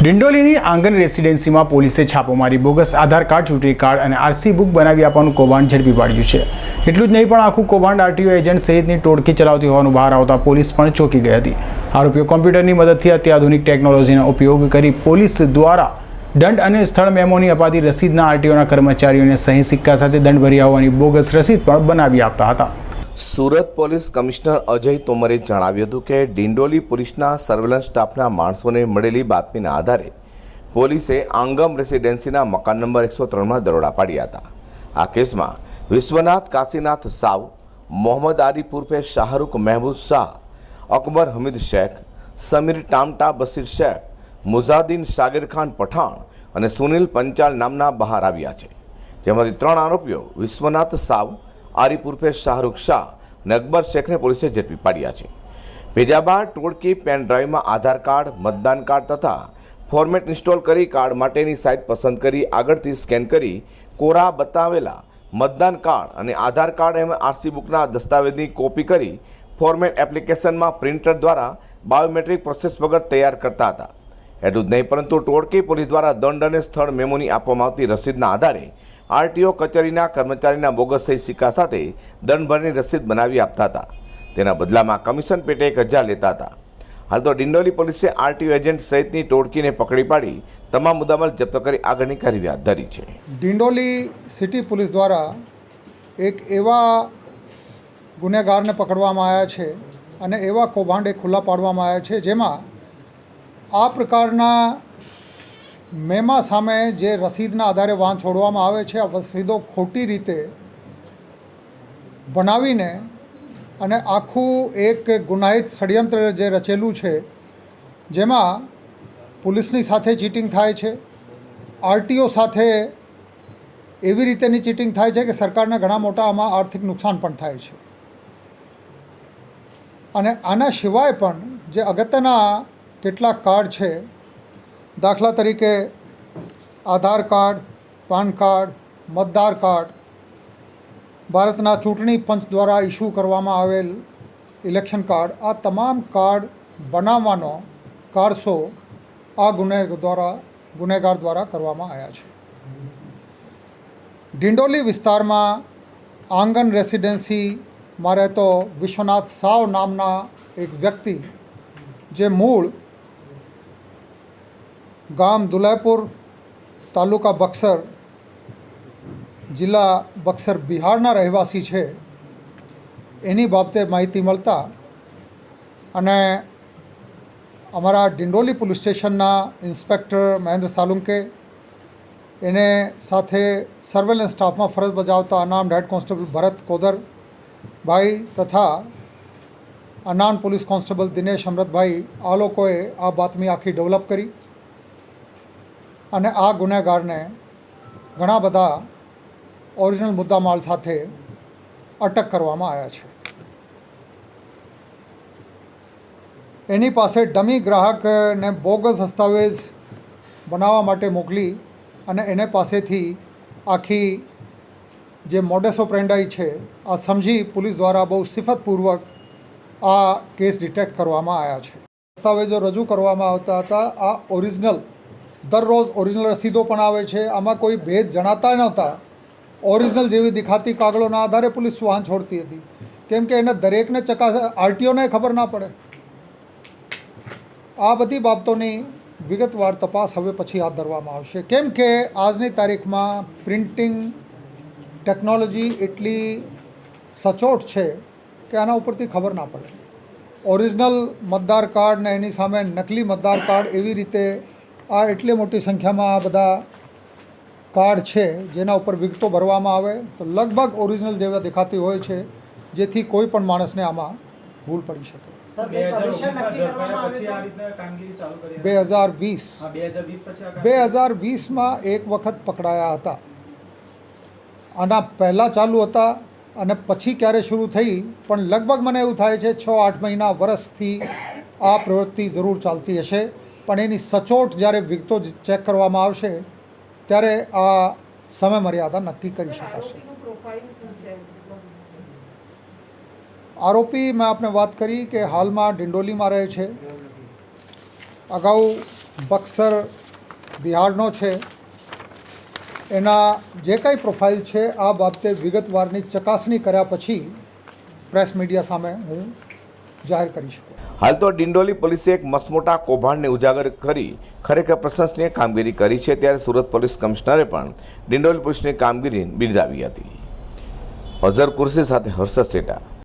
ડિંડોલીની આંગણ રેસિડેન્સીમાં પોલીસે છાપો મારી બોગસ આધાર કાર્ડ, ચૂંટણી કાર્ડ અને આરસી બુક બનાવી આપવાનું કૌભાંડ ઝડપી પાડ્યું છે. એટલું જ નહીં પણ આખું કૌભાંડ આરટીઓ એજન્ટ સહિતની ટોળકી ચલાવતી હોવાનું બહાર આવતા પોલીસ પણ ચોંકી ગઈ હતી. આરોપીઓ કોમ્પ્યુટરની મદદથી અત્યાધુનિક ટેકનોલોજીનો ઉપયોગ કરી પોલીસ દ્વારા દંડ અને સ્થળ મેમોની અપાતી રસીદના આરટીઓના કર્મચારીઓને સહી સિક્કા સાથે દંડ ભર્યા હોવાની બોગસ રસીદ પણ બનાવી આપતા હતા. સુરત પોલીસ કમિશનર અજય તોમરે જણાવ્યું હતું કે ડિંડોલી પોલીસના સર્વેલન્સ સ્ટાફના માણસોને મળેલી બાતમીના આધારે પોલીસે આંગમ રેસિડેન્સીના મકાન નંબર એકસો ત્રણમાં દરોડા પાડ્યા હતા. આ કેસમાં વિશ્વનાથ કાશીનાથ સાવ, મોહમ્મદ આરીફ ઉર્ફે શાહરૂખ મહેબૂબ શાહ, અકબર હમીદ શેખ, સમીર ટામટા બસીર શેખ, મુઝાદીન શાગિર ખાન પઠાણ અને સુનિલ પંચાલ નામના બહાર આવ્યા છે. જેમાંથી ત્રણ આરોપીઓ વિશ્વનાથ સાવ આરીફ ઉર્ફે શાહરૂખ શાહ અને શેખને પોલીસે ઝડપી પાડ્યા છે. ભેજા બાદ ટોળકી, પેન ડ્રાઈવમાં આધાર કાર્ડ, મતદાન કાર્ડ તથા ફોર્મેટ ઇન્સ્ટોલ કરી કાર્ડ માટેની સાઇટ પસંદ કરી આગળથી સ્કેન કરી કોરા બતાવેલા મતદાન કાર્ડ અને આધાર કાર્ડ એમ આરસી બુકના દસ્તાવેજની કોપી કરી ફોર્મેટ એપ્લિકેશનમાં પ્રિન્ટર દ્વારા બાયોમેટ્રિક પ્રોસેસ વગર તૈયાર કરતા હતા. એટલું જ નહીં, પરંતુ ટોળકી પોલીસ દ્વારા દંડ અને સ્થળ મેમોની આપવામાં આવતી રસીદના આધારે આરટીઓ કચેરીના કર્મચારીના બોગસ સહી સિક્કા સાથે દંડ ભરની રસીદ બનાવી આપતા હતા. તેના બદલામાં કમિશન પેટે એક હજાર લેતા હતા. હાલ તો ડિંડોલી પોલીસે આરટીઓ એજન્ટ સહિતની ટોળકીને પકડી પાડી તમામ મુદ્દામાલ જપ્ત કરી આગળની કાર્યવાહી હાથ ધરી છે. ડિંડોલી સિટી પોલીસ દ્વારા એક એવા ગુનેગારને પકડવામાં આવ્યા છે અને એવા કૌભાંડે ખુલ્લા પાડવામાં આવ્યા છે જેમાં આ પ્રકારના મેમા સામે જે રસીદના આધારે વાહન છોડવામાં આવે છે, આ રસીદો ખોટી રીતે બનાવીને અને આખું એક ગુનાહિત ષડયંત્ર જે રચેલું છે, જેમાં પોલીસની સાથે ચીટિંગ થાય છે, આરટીઓ સાથે એવી રીતેની ચીટિંગ થાય છે કે સરકારને ઘણા મોટા આમાં આર્થિક નુકસાન પણ થાય છે. અને આના સિવાય પણ જે અગત્યના કેટલાક કાર્ડ છે દાખલા તરીકે આધાર કાર્ડ, પાન કાર્ડ, મતદાર કાર્ડ ભારતના ચૂંટણી પંચ દ્વારા ઇસ્યુ કરવામાં આવેલ ઇલેક્શન કાર્ડ, આ તમામ કાર્ડ બનાવવાનો કારસો આ ગુને દ્વારા, ગુનેગાર દ્વારા કરવામાં આવ્યા છે. ડિંડોલી વિસ્તારમાં આંગન રેસિડેન્સીમાં રહેતો વિશ્વનાથ સાવ નામના એક વ્યક્તિ, જે મૂળ ગામ દુલાયપુર તાલુકા બક્સર જિલ્લા બક્સર બિહારના રહેવાસી છે. એની બાબતે માહિતી મળતા અને અમારા ડિંડોલી પોલીસ સ્ટેશનના ઇન્સ્પેક્ટર મહેન્દ્ર સાલુંકે એને સાથે સર્વેલન્સ સ્ટાફમાં ફરજ બજાવતા અનામ હેડ કોન્સ્ટેબલ ભરત કોદર ભાઈ તથા અનામ પોલીસ કોન્સ્ટેબલ દિનેશ અમૃતભાઈ આ લોકોએ આ બાતમી આખી ડેવલપ કરી. અને આ ગુનેગારને ઘણા બધા ઓરિજિનલ મુદ્દામાલ સાથે અટક કરવામાં આવ્યા છે. એની પાસે ડમી ગ્રાહકને બોગસ દસ્તાવેજ બનાવવા માટે મોકલી અને એને પાસેથી આખી જે મોડેસો પ્રેન્ડાઈ છે, આ સમજી પોલીસ દ્વારા બહુ સિફતપૂર્વક આ કેસ ડિટેક્ટ કરવામાં આવ્યા છે. દસ્તાવેજો રજૂ કરવામાં આવતા હતા. આ ઓરિજિનલ દરરોજ ઓરિજિનલ રસીદો પણ આવે છે. આમાં કોઈ ભેદ જણાતા નહોતા. ઓરિજિનલ જેવી દેખાતી કાગળોના આધારે પોલીસ વાહન છોડતી હતી. કેમ કે એને દરેકને ચકાસ, આરટીઓને ખબર ના પડે. આ બધી બાબતોની વિગતવાર તપાસ હવે પછી હાથ ધરવામાં આવશે. કેમ કે આજની તારીખમાં પ્રિન્ટિંગ ટેકનોલોજી એટલી સચોટ છે કે આના ઉપરથી ખબર ના પડે. ઓરિજિનલ મતદાર કાર્ડ ને એની સામે નકલી મતદાર કાર્ડ એવી રીતે આ એટલી મોટી સંખ્યામાં આ બધા કાર્ડ છે જેના ઉપર વિગતો ભરવામાં આવે તો લગભગ ઓરિજિનલ જેવા દેખાતી હોય છે જેથી કોઈ પણ માણસને આમાં ભૂલ પડી શકે. બે હજાર વીસ. બે હજાર વીસમાં એક વખત પકડાયા હતા. આના પહેલાં ચાલુ હતા અને પછી ક્યારે શરૂ થઈ પણ લગભગ મને એવું થાય છે છ આઠ મહિના વર્ષથી આ પ્રવૃત્તિ જરૂર ચાલતી હશે. પણ એની સચોટ જ્યારે વિગતો ચેક કરવામાં આવશે ત્યારે આ સમય મર્યાદા નક્કી કરી શકાશે. આરોપી મેં આપને વાત કરી કે હાલમાં ડિંડોલીમાં રહે છે. અગાઉ બક્સર બિહારનો છે. એના જે કાંઈ પ્રોફાઇલ છે આ બાબતે વિગતવારની ચકાસણી કર્યા પછી પ્રેસ મીડિયા સામે હું જાહેર કરી શકું. હાલ તો ડિંડોલી પોલીસે એક મસમોટા કૌભાંડને ઉજાગર કરી ખરેખર પ્રશંસનીય કામગીરી કરી છે ત્યારે સુરત પોલીસ કમિશનરે પણ ડિંડોલી પોલીસની કામગીરી બિરદાવી હતી. અઝર કુર્સી સાથે હર્ષદ સેટા.